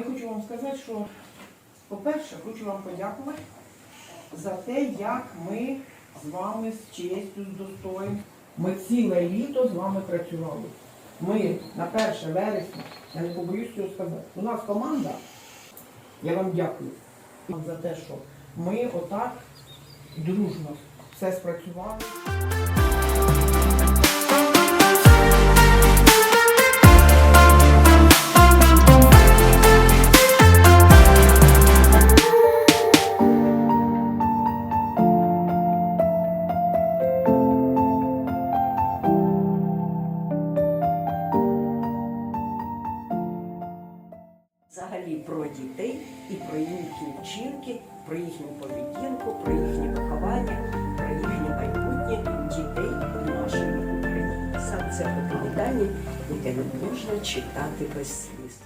вам сказати, що, по-перше, хочу вам подякувати за те, як ми з вами з честю, з достоєм. Ми ціле літо з вами працювали. Ми на 1 вересня, я не побоюсь цього сказати. У нас команда, я вам дякую за те, що ми отак дружно все спрацювали. Взагалі про дітей і про їхні вчинки, про їхню поведінку, про їхнє виховання, про їхнє майбутнє дітей нашої України. Саме це оповідання, яке не можна читати без сліз.